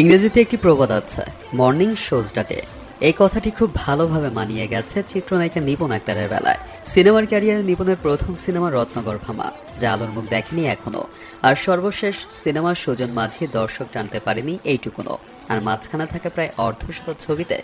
ইংরেজিতে একটি প্রবাদ আছে, মর্নিং শোজ এই কথাটি খুব ভালোভাবে মানিয়ে গেছে চিত্রনায়িকা নিপুণ আক্তারের বেলায়। সিনেমার ক্যারিয়ারে নিপুণের প্রথম সিনেমা রত্নগর ভামা, যা আলোর মুখ দেখেনি এখনও। আর সর্বশেষ সিনেমার সুজন মাঝি দর্শক টানতে পারেনি এইটুকুনো আর মাঝখানে থাকা প্রায় অর্ধশত ছবিতে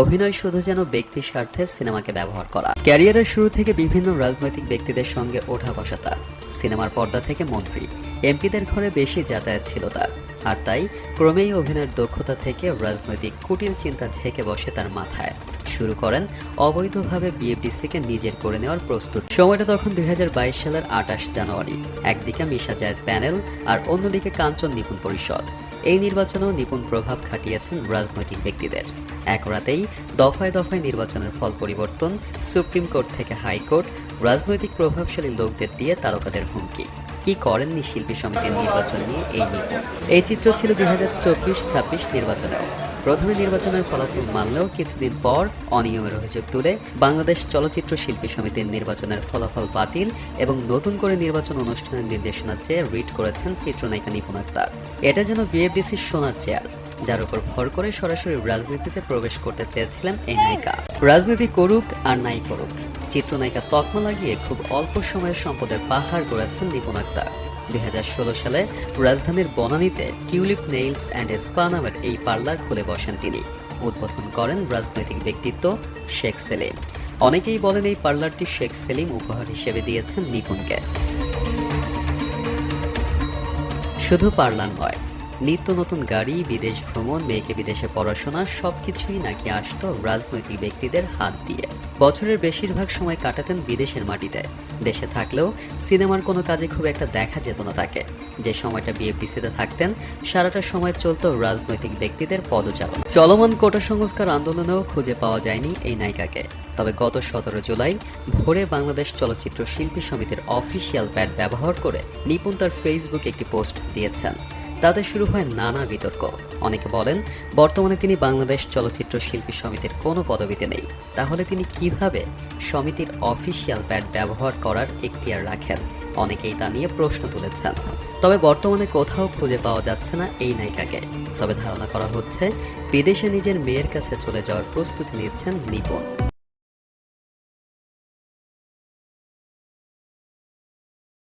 অভিনয় শুধু যেন ব্যক্তি স্বার্থে সিনেমাকে ব্যবহার করা। ক্যারিয়ারের শুরু থেকে বিভিন্ন রাজনৈতিক ব্যক্তিদের সঙ্গে ওঠা বসা তার। সিনেমার পর্দা থেকে মন্ত্রী, এমপিদের ঘরে বেশি যাতায়াত ছিল তার। আর তাই ক্রমেই অভিনয়ের দক্ষতা থেকে রাজনৈতিক কুটিল চিন্তা ঝেঁকে বসে তার মাথায়। শুরু করেন অবৈধভাবে বিএফডিসিকে নিজের করে নেওয়ার প্রস্তুত। সময়টা তখন দুই হাজার বাইশ সালের আঠাশ জানুয়ারি। একদিকে মিশা জায়েদ প্যানেল আর অন্যদিকে কাঞ্চন নিপুণ পরিষদ। এই নির্বাচনেও নিপুণ প্রভাব খাটিয়েছেন রাজনৈতিক ব্যক্তিদের। এক রাতেই দফায় দফায় নির্বাচনের ফল পরিবর্তন, সুপ্রিম কোর্ট থেকে হাইকোর্ট, রাজনৈতিক প্রভাবশালী লোকদের দিয়ে তারকাদের হুমকি। কি করেননি শিল্পী সমিতির নির্বাচন নিয়ে এই নিপুণ এই চিত্র ছিল দুই হাজার চব্বিশ ছাব্বিশ নির্বাচনে। প্রথমে নির্বাচনের ফলাফল মানলেও কিছুদিন পর অনিয়মের অভিযোগ তুলে বাংলাদেশ চলচ্চিত্র শিল্পী সমিতির নির্বাচনের ফলাফল বাতিল এবং নতুন করে নির্বাচন অনুষ্ঠানের নির্দেশনা চেয়ে রিট করেছেন চিত্রনায়িকা নিপুণ আক্তার। এটা যেন বিএফডিসির সোনার চেয়ার। যার উপর ভর করে সরাসরি রাজনীতিতে প্রবেশ করতে চেয়েছিলেন এই নায়িকা রাজনীতি করুক আর নাই করুক, চিত্রনায়িকা তকমা লাগিয়ে খুব অল্প সময়ের সম্পদের পাহাড় গড়েছেন নিপুণ আক্তার। দুই সালে রাজধানীর বনানীতে টিউলিপ নেইলস অ্যান্ড স্পা নামের এই পার্লার খুলে বসেন তিনি। উদ্বোধন করেন রাজনৈতিক ব্যক্তিত্ব শেখ সেলিম। অনেকেই বলেন এই পার্লারটি শেখ সেলিম উপহার হিসেবে দিয়েছেন নিপুণকে শুধু পার্লার নয় নিত্য নতুন গাড়ি, বিদেশ ভ্রমণ, মেয়েকে বিদেশে পড়াশোনা, সবকিছুই নাকি আসতো রাজনৈতিক ব্যক্তিদের হাত দিয়ে। বছরের বেশিরভাগ সময় কাটাতেন বিদেশের মাটিতে। দেশে থাকলেও সিনেমার কোনো কাজে খুব একটা দেখা যেত না তাকে। যে সময়টা বিএফডিসিতে থাকতেন, সারাটা সময় চলতো রাজনৈতিক ব্যক্তিদের পদচারণা চলমান কোটা সংস্কার আন্দোলনেও খুঁজে পাওয়া যায়নি এই নায়িকাকে। তবে গত সতেরো জুলাই ভোরে বাংলাদেশ চলচ্চিত্র শিল্পী সমিতির অফিসিয়াল প্যাড ব্যবহার করে নিপুণ তার ফেসবুকে একটি পোস্ট দিয়েছেন। তাতে শুরু হয় নানা বিতর্ক। অনেকে বলেন, বর্তমানে তিনি বাংলাদেশ চলচ্চিত্র শিল্পী সমিতির কোনো পদবিতে নেই। তাহলে তিনি কীভাবে সমিতির অফিসিয়াল প্যাড ব্যবহার করার এখতিয়ার রাখেন? অনেকেই তা নিয়ে প্রশ্ন তুলেছেন। তবে বর্তমানে কোথাও খুঁজে পাওয়া যাচ্ছে না এই নায়িকাকে। তবে ধারণা করা হচ্ছে, বিদেশে নিজের মেয়ের কাছে চলে যাওয়ার প্রস্তুতি নিচ্ছেন নিপুণ।